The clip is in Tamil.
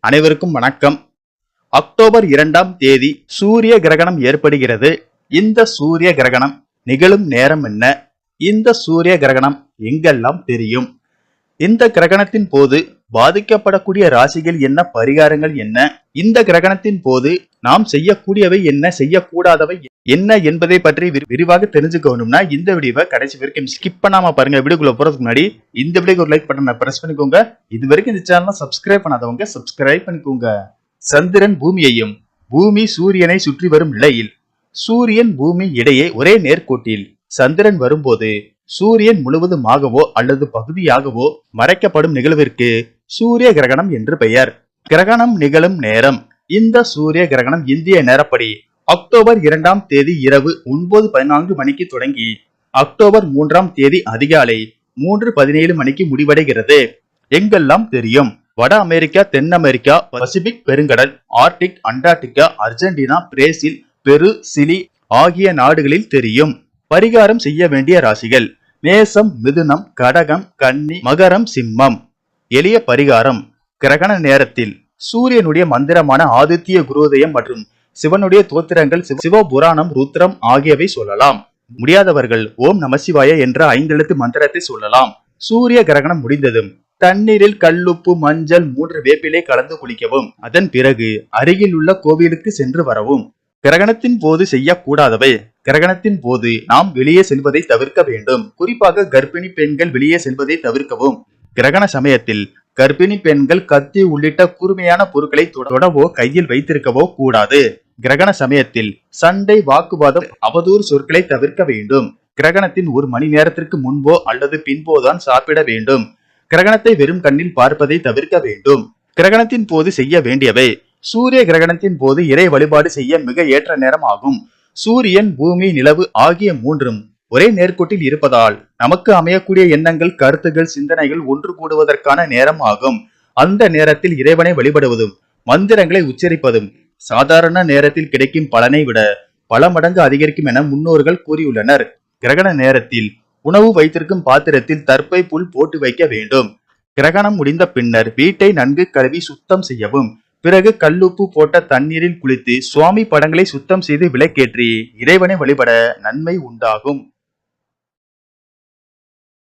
அனைவருக்கும் வணக்கம். அக்டோபர் இரண்டாம் தேதி சூரிய கிரகணம் ஏற்படுகிறது. இந்த சூரிய கிரகணம் நிகழும் நேரம் என்ன? இந்த சூரிய கிரகணம் எங்கெல்லாம் தெரியும்? இந்த கிரகணத்தின் போது பாதிக்கப்படக்கூடிய ராசிகள் என்ன பரிகாரங்கள் என்ன இந்த கிரகணத்தின் போது நாம் செய்யக்கூடியவை என்ன செய்யக்கூடாதவை என்ன என்பதை பற்றி விரிவாக தெரிஞ்சுக்கணும்னா இந்த வீடியோவை கடைசி வரைக்கும் ஸ்கிப் பண்ணாம பாருங்க. வீடியோக்குள்ள போறதுக்கு முன்னாடி இந்த வீடியோக்கு ஒரு லைக் பட்டனை பிரஸ் பண்ணிக்கோங்க. இது வரைக்கும் இந்த சேனலை சப்ஸ்கிரைப் பண்ணாதவங்க சப்ஸ்கிரைப் பண்ணிக்கோங்க. சந்திரன் பூமியையும் பூமி சூரியனை சுற்றி வரும் நிலையில் சூரியன் பூமி இடையே ஒரே நேர்கோட்டில் சந்திரன் வரும்போது சூரியன் முழுவதுமாகவோ அல்லது பகுதியாகவோ மறைக்கப்படும் நிகழ்விற்கு சூரிய கிரகணம் என்று பெயர். கிரகணம் நிகழும் நேரம். இந்த சூரிய கிரகணம் இந்திய நேரப்படி அக்டோபர் இரண்டாம் தேதி இரவு ஒன்பது பதினான்கு மணிக்கு தொடங்கி அக்டோபர் மூன்றாம் தேதி அதிகாலை மூன்று பதினேழு மணிக்கு முடிவடைகிறது. எங்கெல்லாம் தெரியும்? வட அமெரிக்கா தென் அமெரிக்கா பசிபிக் பெருங்கடல் Arctic Antarctica Argentina Brazil Peru Chile ஆகிய நாடுகளில் தெரியும். பரிகாரம் செய்ய வேண்டிய ராசிகள். மேசம் மிதுனம் கடகம் கன்னி மகரம் சிம்மம். எளிய பரிகாரம். கிரகண நேரத்தில் சூரியனுடைய மந்திரமான ஆதித்ய குருதயம் மற்றும் சிவனுடைய தோத்திரங்கள் சிவ- சிவபுராணம் ருத்ரம் ஆகியவை சொல்லலாம். முடியாதவர்கள் ஓம் நமசிவாய என்ற ஐந்தெழுத்து மந்திரத்தை சொல்லலாம். சூரிய கிரகணம் முடிந்ததும் தண்ணீரில் கல்லுப்பு மஞ்சள் மூன்று வேப்பிலை கலந்து குளிக்கவும். அதன் பிறகு அருகில் உள்ள கோவிலுக்கு சென்று வரவும். கிரகணத்தின் போது செய்யக்கூடாதவை. கிரகணத்தின் போது நாம் வெளியே செல்வதை தவிர்க்க வேண்டும். குறிப்பாக கர்ப்பிணி பெண்கள் வெளியே செல்வதை தவிர்க்கவும். கிரகண சமயத்தில் கர்ப்பிணி பெண்கள் கத்தி உள்ளிட்ட கூர்மையான பொருட்களை தொடவோ கையில் வைத்திருக்கவோ கூடாது. கிரகண சமயத்தில் சண்டை வாக்குவாதம் அவதூறு சொற்களை தவிர்க்க வேண்டும். கிரகணத்தின் ஒரு மணி நேரத்திற்கு முன்போ அல்லது பின்போதான் சாப்பிட வேண்டும். கிரகணத்தை வெறும் கண்ணில் பார்ப்பதை தவிர்க்க வேண்டும். கிரகணத்தின் போது செய்ய வேண்டியவை சூரிய கிரகணத்தின் போது இறை வழிபாடு செய்ய மிக ஏற்ற நேரம் ஆகும். சூரியன் பூமி நிலவு ஆகிய மூன்றும் ஒரே நேர்கோட்டில் இருப்பதால் நமக்கு அமையக்கூடிய எண்ணங்கள் கருத்துகள் சிந்தனைகள் ஒன்று கூடுவதற்கான நேரம் ஆகும். அந்த நேரத்தில் இறைவனை வழிபடுவதும் மந்திரங்களை உச்சரிப்பதும் சாதாரண நேரத்தில் கிடைக்கும் பலனை விட பல மடங்கு அதிகரிக்கும் என முன்னோர்கள் கூறியுள்ளனர். கிரகண நேரத்தில் உணவு வைத்திருக்கும் பாத்திரத்தில் தற்பை புல் போட்டு வைக்க வேண்டும். கிரகணம் முடிந்த பின்னர் வீட்டை நன்கு கழுவி சுத்தம் செய்யவும் பிறகு கல்லுப்பு போட்ட தண்ணீரில் குளித்து சுவாமி படங்களை சுத்தம் செய்து விளக்கேற்றி இறைவனை வழிபட நன்மை உண்டாகும்.